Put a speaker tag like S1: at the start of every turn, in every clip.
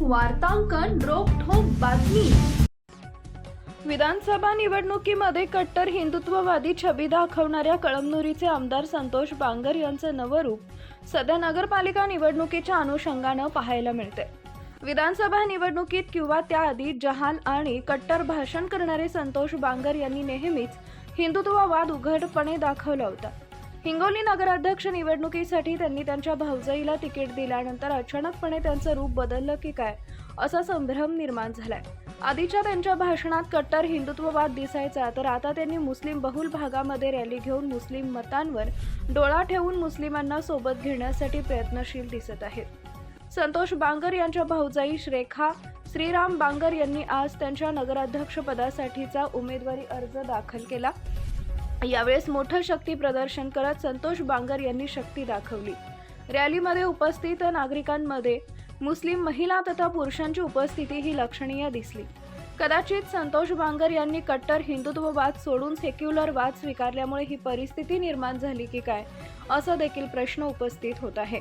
S1: वार्तांकन रोखोक बातमी. विधानसभा निवडणुकीमध्ये कट्टर हिंदुत्ववादी छबी दाखवणाऱ्या कळमनुरीचे आमदार संतोष बांगर यांचं नवं रूप सध्या नगरपालिका निवडणुकीच्या अनुषंगानं पाहायला मिळते. विधानसभा निवडणुकीत किंवा त्याआधी जहाल आणि कट्टर भाषण करणारे संतोष बांगर यांनी नेहमीच हिंदुत्ववाद उघडपणे दाखवला होता. हिंगोली नगराध्यक्ष निवडणुकीसाठी त्यांनी त्यांच्या भाऊजाईला तिकीट दिल्यानंतर अचानकपणे त्यांचं रूप बदललं की काय असा संभ्रम निर्माण झालाय. आधीच्या त्यांच्या भाषणात कट्टर हिंदुत्ववाद दिसायचा तर आता त्यांनी मुस्लिम बहुल भागामध्ये रॅली घेऊन मुस्लिम मतांवर डोळा ठेवून मुस्लिमांना सोबत घेण्यासाठी प्रयत्नशील दिसत आहेत. संतोष बांगर यांच्या भाऊजाई श्रेखा श्रीराम बांगर यांनी आज त्यांच्या नगराध्यक्षपदासाठीचा उमेदवारी अर्ज दाखल केला. यावेळेस मोठं शक्ती प्रदर्शन करत संतोष बांगर यांनी शक्ती दाखवली. रॅलीमध्ये उपस्थित नागरिकांमध्ये मुस्लिम महिला तथा पुरुषांची उपस्थिती ही लक्षणीय दिसली. कदाचित संतोष बांगर यांनी कट्टर हिंदुत्ववाद सोडून सेक्युलर वाद स्वीकारल्यामुळे ही परिस्थिती निर्माण झाली की काय असा देखील प्रश्न उपस्थित होत आहे.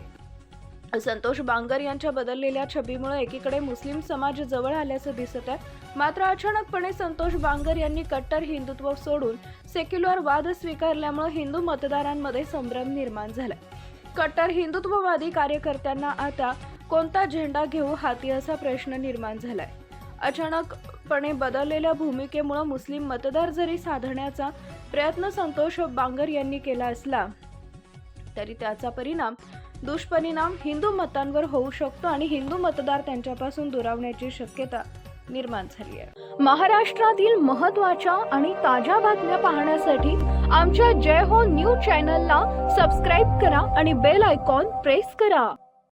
S1: संतोष बांगर यांच्या बदललेल्या छबीमुळे एकीकडे मुस्लिम समाज जवळ आल्याचं दिसत आहे. मात्र अचानकपणे संतोष बांगर यांनी कट्टर हिंदुत्व सोडून सेक्युलर वाद स्वीकारल्यामुळे हिंदू मतदारांमध्ये संभ्रम निर्माण झालाय. कट्टर हिंदुत्ववादी कार्यकर्त्यांना आता कोणता झेंडा घेऊ हाती असा प्रश्न निर्माण झालाय. अचानकपणे बदललेल्या भूमिकेमुळे मुस्लिम मतदार जरी साधण्याचा प्रयत्न संतोष बांगर यांनी केला असला तरी त्याचा परिणाम दुष्परिणाम हिंदू मतांवर होऊ शकतो आणि हिंदू मतदार त्यांच्यापासून दुरावण्याची शक्यता निर्माण झाली आहे. महाराष्ट्रातील महत्त्वाच्या आणि ताज्या बातम्या पाहण्यासाठी आमच्या जय हो न्यूज चॅनलला सबस्क्राईब करा आणि बेल आयकॉन प्रेस करा.